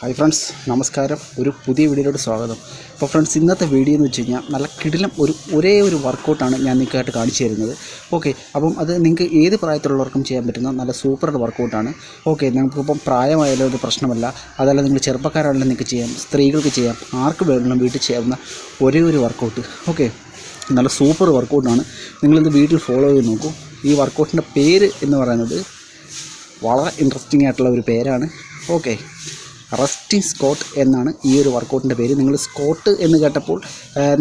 Hi friends നമസ്കാരം. ഒരു പുതിയ വീഡിയോയിലോട്ട് സ്വാഗതം. അപ്പോൾ ഫ്രണ്ട്സ് ഇന്നത്തെ വീഡിയോ എന്ന് വെച്ച് കഴിഞ്ഞാൽ നല്ല കിടിലം ഒരു ഒരേ ഒരു വർക്കൗട്ടാണ് ഞാൻ നിങ്ങൾക്കായിട്ട് കാണിച്ചു തരുന്നത്. ഓക്കെ അപ്പം അത് നിങ്ങൾക്ക് ഏത് പ്രായത്തിലുള്ളവർക്കും ചെയ്യാൻ പറ്റുന്ന നല്ല സൂപ്പർ വർക്കൗട്ടാണ്. ഓക്കെ നമുക്കിപ്പം പ്രായമായാലും ഒരു പ്രശ്നമല്ല. അതല്ല നിങ്ങൾ ചെറുപ്പക്കാരാണെങ്കിലും നിങ്ങൾക്ക് ചെയ്യാം സ്ത്രീകൾക്ക് ചെയ്യാം ആർക്ക് വേണമെങ്കിലും വീട്ടിൽ ചെയ്യാവുന്ന ഒരേ ഒരു വർക്കൗട്ട്. ഓക്കെ നല്ല സൂപ്പർ വർക്കൗട്ടാണ്. നിങ്ങളിത് വീട്ടിൽ ഫോളോ ചെയ്ത് നോക്കൂ. ഈ വർക്കൗട്ടിന്റെ പേര് എന്ന് പറയുന്നത് വളരെ ഇൻട്രസ്റ്റിംഗ് ആയിട്ടുള്ള ഒരു പേരാണ്. ഓക്കെ റസ്റ്റിംഗ് സ്കോട്ട് എന്നാണ് ഈ ഒരു വർക്കൗട്ടിന്റെ പേര്. നിങ്ങൾ സ്കോട്ട് എന്ന് കേട്ടപ്പോൾ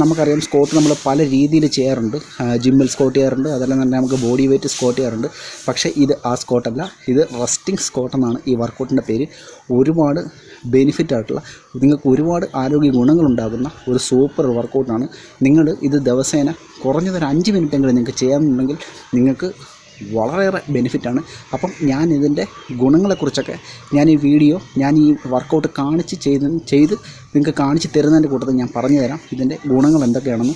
നമുക്കറിയാം സ്കോട്ട് നമ്മൾ പല രീതിയിൽ ചെയ്യാറുണ്ട്. ജിമ്മിൽ സ്കോട്ട് ചെയ്യാറുണ്ട്. അതെല്ലാം തന്നെ നമുക്ക് ബോഡി വെയിറ്റ് സ്കോട്ട് ചെയ്യാറുണ്ട്. പക്ഷേ ഇത് ആ സ്കോട്ടല്ല. ഇത് റസ്റ്റിംഗ് സ്കോട്ട് എന്നാണ് ഈ വർക്കൗട്ടിന്റെ പേര്. ഒരുപാട് ബെനിഫിറ്റ് ആയിട്ടുള്ള നിങ്ങൾക്ക് ഒരുപാട് ആരോഗ്യ ഗുണങ്ങളുണ്ടാകുന്ന ഒരു സൂപ്പർ വർക്കൗട്ടാണ്. നിങ്ങൾ ഇത് ദിവസേന കുറഞ്ഞതൊരു അഞ്ച് മിനിറ്റെങ്കിലും നിങ്ങൾക്ക് ചെയ്യാമെന്നുണ്ടെങ്കിൽ നിങ്ങൾക്ക് വളരെയേറെ ബെനിഫിറ്റാണ്. അപ്പം ഞാൻ ഇതിന്റെ ഗുണങ്ങളെക്കുറിച്ചൊക്കെ ഞാൻ ഈ വീഡിയോ ഞാൻ ഈ വർക്കൗട്ട് കാണിച്ച് ചെയ്ത് ചെയ്ത് നിങ്ങൾക്ക് കാണിച്ച് തരുന്നതിന്റെ കൂട്ടത്തിൽ ഞാൻ പറഞ്ഞു തരാം ഇതിന്റെ ഗുണങ്ങൾ എന്തൊക്കെയാണെന്ന്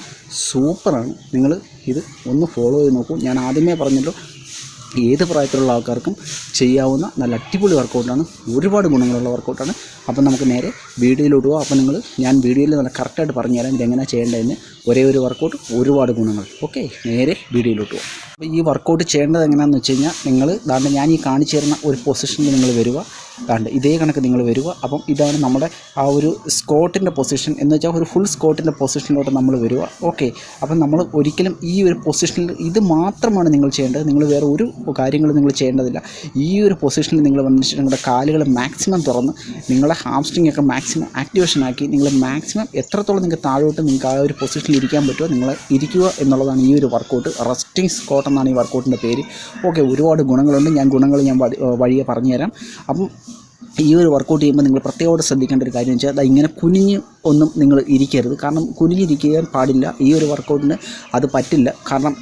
സൂപ്പറാണ്. നിങ്ങൾ ഇത് ഒന്ന് ഫോളോ ചെയ്ത് നോക്കൂ. ഞാൻ ആദ്യമേ പറഞ്ഞല്ലോ ഏത് പ്രായത്തിലുള്ള ആൾക്കാർക്കും ചെയ്യാവുന്ന നല്ല അടിപൊളി വർക്കൗട്ടാണ്. ഒരുപാട് ഗുണങ്ങളുള്ള വർക്കൗട്ടാണ്. അപ്പം നമുക്ക് നേരെ വീഡിയോയിലോട്ട് പോകാം അപ്പോൾ നിങ്ങൾ ഞാൻ വീഡിയോയിൽ നല്ല കറക്റ്റായിട്ട് പറഞ്ഞുതരാം ഇതെങ്ങനെയാണ് ചെയ്യേണ്ടതെന്ന്. ഒരേ ഒരു വർക്കൗട്ട് ഒരുപാട് ഗുണങ്ങൾ. ഓക്കെ നേരെ വീഡിയോയിലോട്ട് പോകാം അപ്പോൾ ഈ വർക്കൗട്ട് ചെയ്യേണ്ടത് എങ്ങനെയാണെന്ന് വെച്ച് കഴിഞ്ഞാൽ നിങ്ങൾ ദാണ്ട് ഞാൻ ഈ കാണിച്ചു തരുന്ന ഒരു പൊസിഷനിൽ നിങ്ങൾ വരിക ദാണ്ട് ഇതേ കണക്ക് നിങ്ങൾ വരിക. അപ്പം ഇതാണ് നമ്മുടെ ആ ഒരു സ്കോട്ടിന്റെ പൊസിഷൻ എന്ന് വെച്ചാൽ ഒരു ഫുൾ സ്കോട്ടിന്റെ പൊസിഷനിലോട്ട് നമ്മൾ വരിക. ഓക്കെ അപ്പം നമ്മൾ ഒരിക്കലും ഈ ഒരു പൊസിഷനിൽ ഇത് മാത്രമാണ് നിങ്ങൾ ചെയ്യേണ്ടത്. നിങ്ങൾ വേറെ ഒരു കാര്യങ്ങളും നിങ്ങൾ ചെയ്യേണ്ടതില്ല. ഈ ഒരു പൊസിഷനിൽ നിങ്ങൾ വന്നിട്ട് നിങ്ങളുടെ കാലുകൾ മാക്സിമം തുറന്ന് നിങ്ങളുടെ ഹാംസ്ട്രിങ് ഒക്കെ മാക്സിമം ആക്ടിവേഷൻ ആക്കി നിങ്ങൾ മാക്സിമം എത്രത്തോളം നിങ്ങൾക്ക് താഴോട്ട് നിങ്ങൾക്ക് ആ ഒരു പൊസിഷനിൽ ഇരിക്കാൻ പറ്റുമോ നിങ്ങൾ ഇരിക്കുക എന്നുള്ളതാണ് ഈ ഒരു വർക്കൗട്ട് റെസ്റ്റിംഗ് സ്കോട്ട് എന്നാണ് ഈ വർക്കൗട്ടിന്റെ പേര്. ഓക്കെ ഒരുപാട് ഗുണങ്ങളുണ്ട്. ഞാൻ ഗുണങ്ങൾ ഞാൻ വഴി- വഴിയെ പറഞ്ഞുതരാം. അപ്പം ഈ ഒരു വർക്കൗട്ട് ചെയ്യുമ്പോൾ നിങ്ങൾ പ്രത്യേകമായിട്ട് ശ്രദ്ധിക്കേണ്ട ഒരു കാര്യം വെച്ചാൽ അത് ഇങ്ങനെ കുനിഞ്ഞ് ഒന്നും നിങ്ങൾ ഇരിക്കരുത്. കാരണം കുനിഞ്ഞിരിക്കാൻ പാടില്ല. ഈ ഒരു വർക്കൗട്ടിന് അത് പറ്റില്ല. കാരണം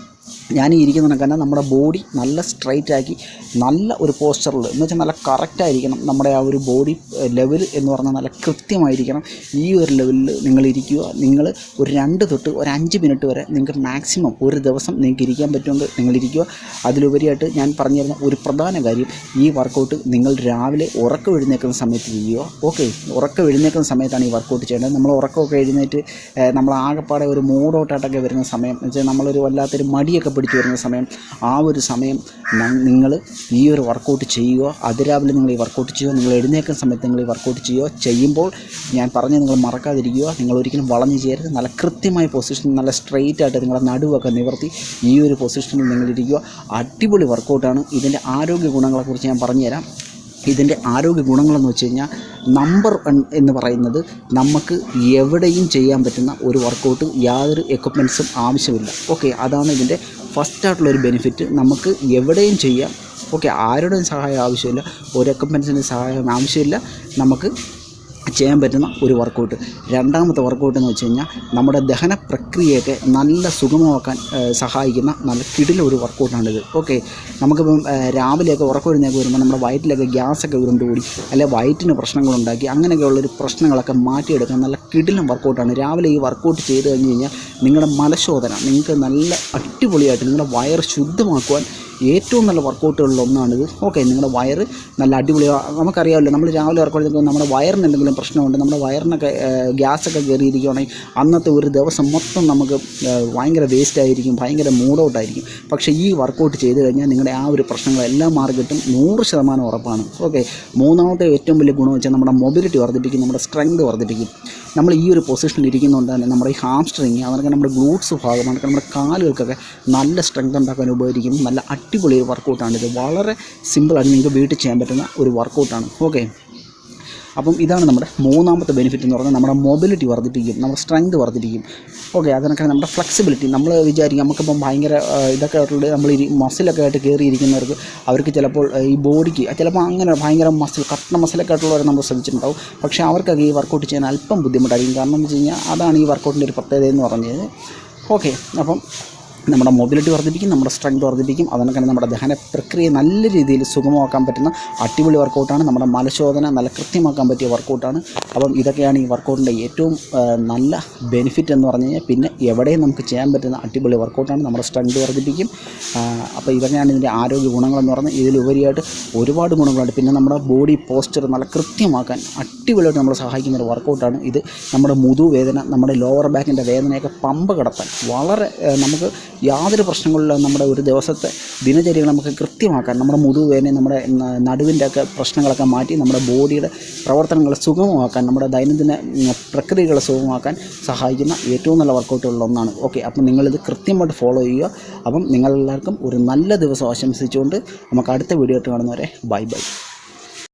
ഞാൻ ഈ ഇരിക്കുന്ന കണക്കന്നെ നമ്മുടെ ബോഡി നല്ല സ്ട്രൈറ്റ് ആക്കി നല്ല ഒരു പോസ്റ്ററിൽ എന്ന് വെച്ചാൽ നല്ല കറക്റ്റായിരിക്കണം നമ്മുടെ ആ ഒരു ബോഡി ലെവൽ എന്ന് പറഞ്ഞാൽ നല്ല കൃത്യമായിരിക്കണം. ഈ ഒരു ലെവലിൽ നിങ്ങൾ ഇരിക്കുക. നിങ്ങൾ ഒരു രണ്ട് തൊട്ട് ഒരു അഞ്ച് മിനിറ്റ് വരെ നിങ്ങൾക്ക് മാക്സിമം ഒരു ദിവസം നിങ്ങൾക്ക് ഇരിക്കാൻ പറ്റുമെങ്കിൽ നിങ്ങൾ ഇരിക്കുക. അതിലുപരിയായിട്ട് ഞാൻ പറഞ്ഞു തരുന്ന ഒരു പ്രധാന കാര്യം ഈ വർക്കൗട്ട് നിങ്ങൾ രാവിലെ ഉറക്കം എഴുന്നേൽക്കുന്ന സമയത്ത് ചെയ്യുക. ഓക്കെ ഉറക്കം എഴുന്നേൽക്കുന്ന സമയത്താണ് ഈ വർക്കൗട്ട് ചെയ്യേണ്ടത്. നമ്മൾ ഉറക്കമൊക്കെ എഴുന്നേറ്റ് നമ്മൾ ആകെപ്പാടെ ഒരു മൂടോട്ടായിട്ടൊക്കെ വരുന്ന സമയം എന്ന് വെച്ചാൽ നമ്മളൊരു വല്ലാത്തൊരു മടിയൊക്കെ പിടിച്ച് വരുന്ന സമയം ആ ഒരു സമയം നിങ്ങൾ ഈ ഒരു വർക്കൗട്ട് ചെയ്യുക. അതിരാവിലെ നിങ്ങൾ ഈ വർക്കൗട്ട് ചെയ്യുക. നിങ്ങൾ എഴുന്നേൽക്കുന്ന സമയത്ത് നിങ്ങൾ ഈ വർക്കൗട്ട് ചെയ്യുക. ചെയ്യുമ്പോൾ ഞാൻ പറഞ്ഞ് നിങ്ങൾ മറക്കാതിരിക്കുക. നിങ്ങൾ ഒരിക്കലും വളഞ്ഞു ചേരുക നല്ല കൃത്യമായ പൊസിഷൻ നല്ല സ്ട്രെയിറ്റ് ആയിട്ട് നിങ്ങളുടെ നടുവൊക്കെ നിവർത്തി ഈ ഒരു പൊസിഷനിൽ നിങ്ങൾ ഇരിക്കുക. അടിപൊളി വർക്കൗട്ടാണ് ഇതിന്റെ ആരോഗ്യ ഗുണങ്ങളെക്കുറിച്ച് ഞാൻ പറഞ്ഞുതരാം. ഇതിന്റെ ആരോഗ്യ ഗുണങ്ങളെന്ന് വെച്ച് കഴിഞ്ഞാൽ നമ്പർ വൺ എന്ന് പറയുന്നത് നമുക്ക് എവിടെയും ചെയ്യാൻ പറ്റുന്ന ഒരു വർക്കൗട്ട് യാതൊരു എക്വിപ്മെൻസും ആവശ്യമില്ല. ഓക്കെ അതാണ് ഇതിന്റെ ഫസ്റ്റ് ആയിട്ടുള്ള ഒരു ബെനിഫിറ്റ് നമുക്ക് എവിടെയും ചെയ്യാം. ഓക്കെ ആരുടെയും സഹായം ആവശ്യമില്ല. ഒരു എക്യുപ്മെൻസിന്റെ സഹായം ആവശ്യമില്ല. നമുക്ക് ചെയ്യാൻ പറ്റുന്ന ഒരു വർക്കൗട്ട് രണ്ടാമത്തെ വർക്കൗട്ട് എന്ന് വെച്ച് കഴിഞ്ഞാൽ നമ്മുടെ ദഹന പ്രക്രിയയൊക്കെ നല്ല സുഗമമാക്കാൻ സഹായിക്കുന്ന നല്ല കിടില ഒരു വർക്കൗട്ടാണിത് ഓക്കെ നമുക്കിപ്പം രാവിലെയൊക്കെ ഉറക്കമൊഴിഞ്ഞൊക്കെ വരുമ്പോൾ നമ്മുടെ വയറ്റിലൊക്കെ ഗ്യാസൊക്കെ ഉരുണ്ടുകൂടി അല്ലെങ്കിൽ വയറ്റിന് പ്രശ്നങ്ങളുണ്ടാക്കി അങ്ങനെയൊക്കെയുള്ളൊരു പ്രശ്നങ്ങളൊക്കെ മാറ്റിയെടുക്കാൻ നല്ല കിടിലം വർക്കൗട്ടാണ്. രാവിലെ ഈ വർക്കൗട്ട് ചെയ്ത് കഴിഞ്ഞ് കഴിഞ്ഞാൽ നിങ്ങളുടെ മലശോധന നിങ്ങൾക്ക് നല്ല അടിപൊളിയായിട്ട് നിങ്ങളുടെ വയർ ശുദ്ധമാക്കുവാൻ ഏറ്റവും നല്ല വർക്കൗട്ടുകളിൽ ഒന്നാണിത്. ഓക്കെ നിങ്ങളുടെ വയറ് നല്ല അടിപൊളി. നമുക്കറിയാമല്ലോ നമ്മൾ രാവിലെ വർക്കൗട്ട് ചെയ്യുമ്പോൾ നമ്മുടെ വയറിന് എന്തെങ്കിലും പ്രശ്നമുണ്ട് നമ്മുടെ വയറിനൊക്കെ ഗ്യാസൊക്കെ കയറിയിരിക്കുകയാണെങ്കിൽ അന്നത്തെ ഒരു ദിവസം മൊത്തം നമുക്ക് ഭയങ്കര വേസ്റ്റ് ആയിരിക്കും ഭയങ്കര ആയിരിക്കും. പക്ഷേ ഈ വർക്കൗട്ട് ചെയ്ത് കഴിഞ്ഞാൽ നിങ്ങളുടെ ആ ഒരു പ്രശ്നങ്ങളെല്ലാം കിട്ടും നൂറ് ശതമാനം ഉറപ്പാണ്. ഓക്കെ മൂന്നാമത്തെ ഏറ്റവും വലിയ ഗുണം വെച്ചാൽ നമ്മുടെ മൊബിലിറ്റി വർദ്ധിപ്പിക്കും നമ്മുടെ സ്ട്രെങ്ത് വർദ്ധിപ്പിക്കും. നമ്മൾ ഈ ഒരു പൊസിഷനിൽ ഇരിക്കുന്നതുകൊണ്ട് തന്നെ നമ്മുടെ ഈ ഹാംസ്ട്രിങ് അതൊക്കെ നമ്മുടെ ഗ്ലൂട്ട്സ് ഭാഗം അതൊക്കെ നമ്മുടെ കാലുകൾക്കൊക്കെ നല്ല സ്ട്രെങ്ത് ഉണ്ടാക്കാൻ ഉപകരിക്കും. നല്ല അടിപൊളി ഒരു വർക്കൗട്ടാണ് ഇത്. വളരെ സിമ്പിളായിട്ട് നിങ്ങൾക്ക് വീട്ടിൽ ചെയ്യാൻ പറ്റുന്ന ഒരു വർക്കൗട്ടാണ് ഓക്കെ അപ്പം ഇതാണ് നമ്മുടെ മൂന്നാമത്തെ ബെനിഫിറ്റ് എന്ന് പറഞ്ഞാൽ നമ്മുടെ മൊബിലിറ്റി വർദ്ധിപ്പിക്കും നമ്മുടെ സ്ട്രെങ്ത് വർദ്ധിപ്പിക്കും. ഓക്കെ അതിനൊക്കെ നമ്മുടെ ഫ്ലെക്സിബിലിറ്റി നമ്മൾ വിചാരിക്കും നമുക്കിപ്പം ഭയങ്കര ഇതൊക്കെ ആയിട്ടുള്ള നമ്മൾ മസിലൊക്കെ ആയിട്ട് കയറിയിരിക്കുന്നവർക്ക് അവർക്ക് ചിലപ്പോൾ ഈ ബോഡിക്ക് ചിലപ്പോൾ അങ്ങനെ ഭയങ്കര മസിൽ കട്ടണ മസിലൊക്കെ ആയിട്ടുള്ളവരെ നമ്മൾ ശ്രമിച്ചിട്ടുണ്ടാവും പക്ഷേ അവർക്കൊക്കെ ഈ വർക്കൗട്ട് ചെയ്യാൻ അല്പം ബുദ്ധിമുട്ടായിരിക്കും. കാരണം എന്ന് വെച്ച് കഴിഞ്ഞാൽ അതാണ് ഈ വർക്കൗട്ടിന്റെ ഒരു പ്രത്യേകത എന്ന് പറഞ്ഞത് ഓക്കെ അപ്പം നമ്മുടെ മൊബിലിറ്റി വർദ്ധിപ്പിക്കും നമ്മുടെ സ്ട്രെങ്ത് വർദ്ധിപ്പിക്കും. അതിനൊക്കെ നമ്മുടെ ദഹന പ്രക്രിയ നല്ല രീതിയിൽ സുഗമമാക്കാൻ പറ്റുന്ന അടിപൊളി വർക്കൗട്ടാണ് നമ്മുടെ മലശോധന നല്ല കൃത്യമാക്കാൻ പറ്റിയ വർക്കൗട്ടാണ് അപ്പം ഇതൊക്കെയാണ് ഈ വർക്കൗട്ടിന്റെ ഏറ്റവും നല്ല ബെനിഫിറ്റ് എന്ന് പറഞ്ഞു കഴിഞ്ഞാൽ പിന്നെ എവിടെയും നമുക്ക് ചെയ്യാൻ പറ്റുന്ന അടിപൊളി വർക്കൗട്ടാണ് നമ്മുടെ സ്ട്രെങ്ത് വർദ്ധിപ്പിക്കും. അപ്പോൾ ഇതൊക്കെയാണ് ഇതിന്റെ ആരോഗ്യ ഗുണങ്ങളെന്ന് പറഞ്ഞാൽ ഇതിലുപരിയായിട്ട് ഒരുപാട് ഗുണങ്ങളുണ്ട്. പിന്നെ നമ്മുടെ ബോഡി പോസ്ചർ നല്ല കൃത്യമാക്കാൻ അടിപൊളിയായിട്ട് നമ്മളെ സഹായിക്കുന്ന ഒരു വർക്കൗട്ടാണ് ഇത്. നമ്മുടെ മുതുവേദന നമ്മുടെ ലോവർ ബാക്കിന്റെ വേദനയൊക്കെ പമ്പ് കടത്താൻ വളരെ നമുക്ക് യാതൊരു പ്രശ്നങ്ങളിലും നമ്മുടെ ഒരു ദിവസത്തെ ദിനചര്യകൾ നമുക്ക് കൃത്യമാക്കാൻ നമ്മുടെ മുതുവേനെ നമ്മുടെ നടുവിന്റെ ഒക്കെ പ്രശ്നങ്ങളൊക്കെ മാറ്റി നമ്മുടെ ബോഡിയുടെ പ്രവർത്തനങ്ങൾ സുഗമമാക്കാൻ നമ്മുടെ ദൈനംദിന പ്രക്രിയകൾ സുഗമമാക്കാൻ സഹായിക്കുന്ന ഏറ്റവും നല്ല വർക്കൗട്ടുകളിൽ ഒന്നാണ്. ഓക്കെ അപ്പം നിങ്ങളിത് കൃത്യമായിട്ട് ഫോളോ ചെയ്യുക. അപ്പം നിങ്ങളെല്ലാവർക്കും ഒരു നല്ല ദിവസം ആശംസിച്ചുകൊണ്ട് നമുക്ക് അടുത്ത വീഡിയോ ആയിട്ട് കാണുന്നവരെ ബൈ ബൈ.